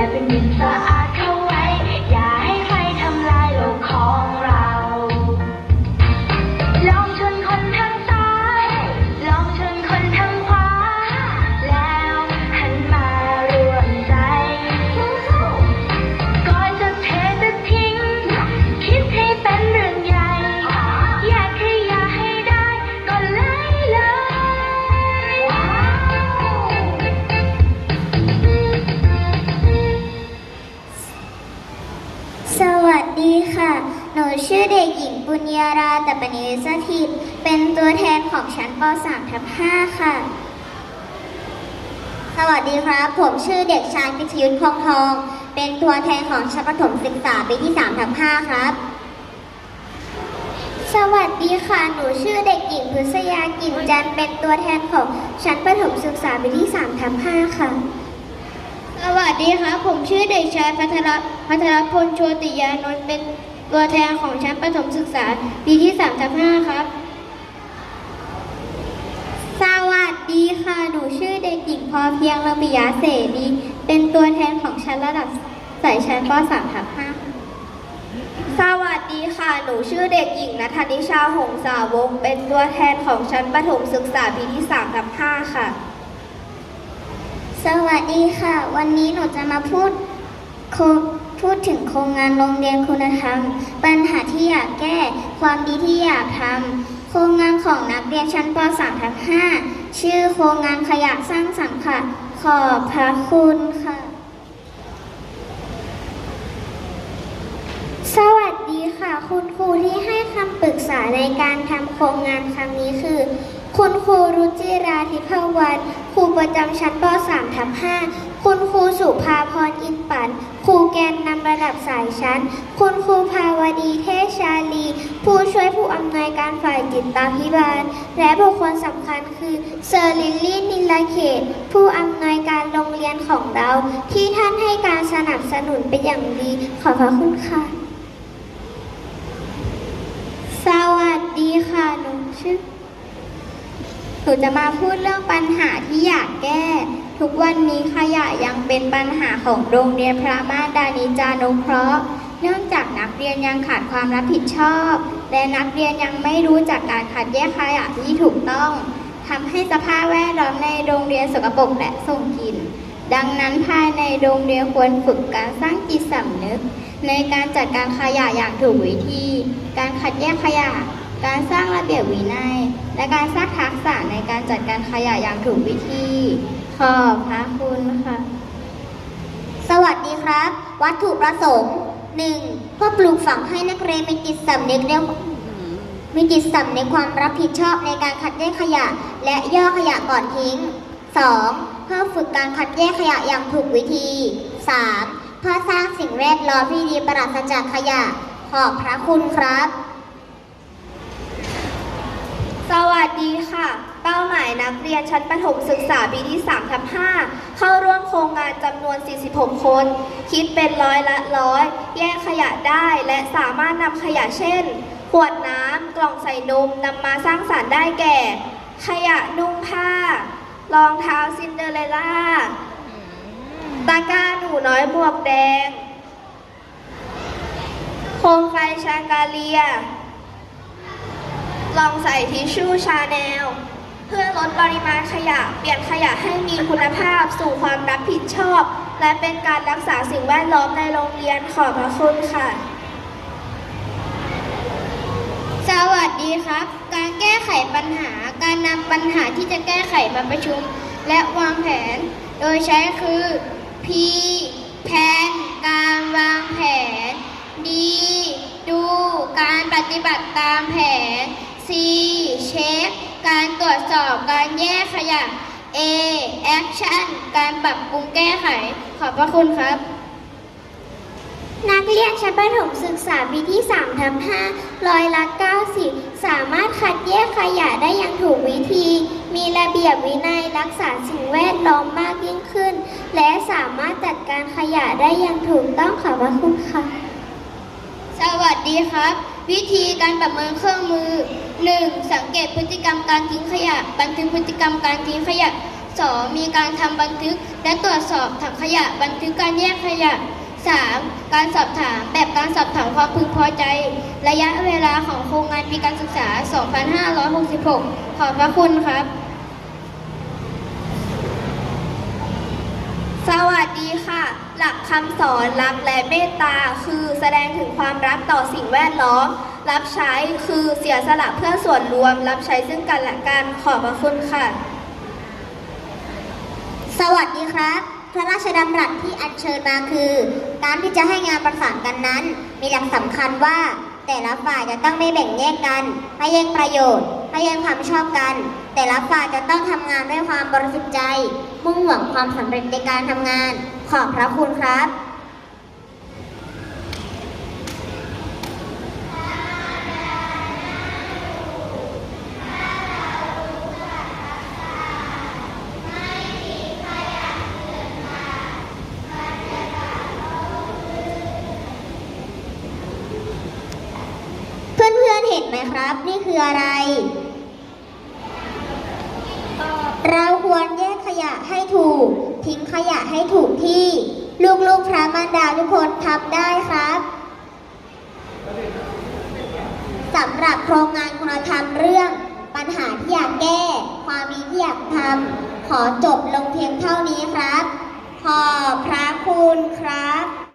11 weeks ชื่อเด็กหญิงปุญญาราตปนิสถิต เป็นตัวแทนของชั้นป .3 ทับ5ค่ะ สวัสดีครับ ผมชื่อเด็กชายพิชยุทธ์คงทอง เป็นตัวแทนของชั้นประถมศึกษาปีที่3ทับ5ครับ สวัสดีค่ะ หนูชื่อเด็กหญิงพฤษยากิ่นจัน เป็นตัวแทนของชั้นประถมศึกษาปีที่3ทับ5ค่ะสวัสดีครับผมชื่อเด็กชายพัทรพัทรพลโชติยานนท์เป็น ตัวแทนของชั้นประถมศึกษา ปีที่3ทับ5ครับ สวัสดีค่ะ หนูชื่อเด็กหญิงพอเพียงระบิยาเสรีเป็นตัวแทนของชั้นระดับสายชั้นป .3 ทับ5สวัสดีค่ะ หนูชื่อเด็กหญิงนัทนิชาหงสาวง เป็นตัวแทนของชั้นประถมศึกษาปีที่3ทับ5ค่ะ สวัสดีค่ะ วันนี้หนูจะมาพูดโค พูดถึงโครงงานโรงเรียนคุณธรรม ปัญหาที่อยากแก้ ความดีที่อยากทำโครงงานของนักเรียนชั้นป .3 ทับ5ชื่อโครงงานขยะสร้างสรรค์ค่ะ ขอบพระคุณค่ะ สวัสดีค่ะ คุณครูที่ให้คำปรึกษาในการทำโครงงานครั้งนี้คือ คุณครูรุจิราธิพวัน ครูประจำชั้นป .3 ทับ5คุณครูสุภาพรอินปัน ครูแกนนำระดับสายชั้น คุณครูภาวดีเทศชาลี ผู้ช่วยผู้อำนวยการฝ่ายจิตาพิบาล และบุคคลสำคัญคือเซอร์ลิลลี่นิลาเขต ผู้อำนวยการโรงเรียนของเรา ที่ท่านให้การสนับสนุนเป็นอย่างดี ขอบพระคุณค่ะ สวัสดีค่ะหนูชื่อ นูจะมาพูดเรื่องปัญหาที่อยากแก้ ทุกวันนี้ขยะยังเป็นปัญหาของโรงเรียนพระมาดานิจานุเคราะห์ เนื่องจากนักเรียนยังขาดความรับผิดชอบ และนักเรียนยังไม่รู้จักการคัดแยกขยะที่ถูกต้องทำให้สภาพแวดล้อมในโรงเรียนสกปรกและส่งกลิ่นดังนั้นภายในโรงเรียนควรฝึกการสร้างจิตสำนึก ในการจัดการขยะอย่างถูกวิธี การคัดแยกขยะ การสร้างระเบียบวินัย และการสร้างทักษะในการจัดการขยะอย่างถูกวิธี ขอบพระคุณค่ะ สวัสดีครับ วัตถุประสงค์ 1. เพื่อปลูกฝังให้นักเรียนมีจิตสำนึกในมีจิตสำนึกความรับผิดชอบในการคัดแยกขยะ และย่อขยะก่อนทิ้ง 2. เพื่อฝึกการคัดแยกขยะอย่างถูกวิธี 3. เพื่อสร้างสิ่งแวดล้อมที่ดีปราศจากขยะ ขอบพระคุณครับ สวัส ดีค่ะ เป้าหมายนักเรียนชั้นประถมศึกษาปีที่3ทับ5เข้าร่วมโครงงานจำนวน 46 คน คิดเป็นร้อยละร้อย แยกขยะได้และสามารถนำขยะเช่น ขวดน้ำ กล่องใส่นมนำมาสร้างสารรค์ได้แก่ ขยะนุ่งผ้ารองเท้าซินเดอเรลล่า ตะกร้าหนูน้อยหมวกแดง โคมไฟชากาเลีย ลองใส่ทิชชู่ชาแนล เพื่อลดปริมาณขยะ เปลี่ยนขยะให้มีคุณภาพสู่ความรับผิดชอบ และเป็นการรักษาสิ่งแวดล้อมในโรงเรียนขอบพระคุณค่ะ สวัสดีครับ การแก้ไขปัญหา การนำปัญหาที่จะแก้ไขมาประชุม และวางแผน โดยใช้คือ P แผนการวางแผน D ดูการปฏิบัติตามแผน C เช็คการตรวจสอบการแยกขยะ A action การปรับปรุงแก้ไข ขอบพระคุณครับ นักเรียนชั้นประถมศึกษาปีที่3ทับ5ร้อยละ 90 สามารถคัดแยกขยะได้อย่างถูกวิธี มีระเบียบวินัยรักษาสิ่งแวดล้อมมากยิ่งขึ้น และสามารถจัดการขยะได้อย่างถูกต้องขอบพระคุณค่ะ วัสดีครับ วิธีการประเมินเครื่องมือ 1. สังเกตพฤติกรรมการทิ้งขยะ บันทึกพฤติกรรมการทิ้งขยะ 2. มีการทำบันทึก และตรวจสอบถังขยะ บันทึกการแยกขยะ 3. การสอบถาม แบบการสอบถามความพึงพอใจ ระยะเวลาของโครงงานปีการศึกษา 2566 ขอบพระคุณครับ สวัสดีค่ะ หลักคำสอนรักและเมตตา คือแสดงถึงความรักต่อสิ่งแวดล้อม รับใช้คือเสียสละเพื่อส่วนรวม รับใช้ซึ่งกันและกันขอบพระคุณค่ะ สวัสดีครับ พระราชดำรัสที่อัญเชิญมาคือ การที่จะให้งานประสานกันนั้น มีหลักสำคัญว่า แต่ละฝ่ายจะต้องไม่แบ่งแยกกันไม่แย่งประโยชน์ไม่แย่งความชอบกัน แต่ละฝ่ายจะต้องทำงานด้วยความบริสุทธิ์ใจ มุ่งหวังความสำเร็จในการทำงาน ขอบพระคุณครับเพื่อนๆเห็นไหมครับ นี่คืออะไร เราควรแยกขยะให้ถูก ทิ้งขยะให้ถูกที่ ลูกๆพระมารดาทุกคนทำได้ครับสำหรับโครงงานคุณธรรมเรื่อง ปัญหาที่อยากแก้ ความมีที่อยากทำขอจบลงเพียงเท่านี้ครับ ขอบพระคุณครับ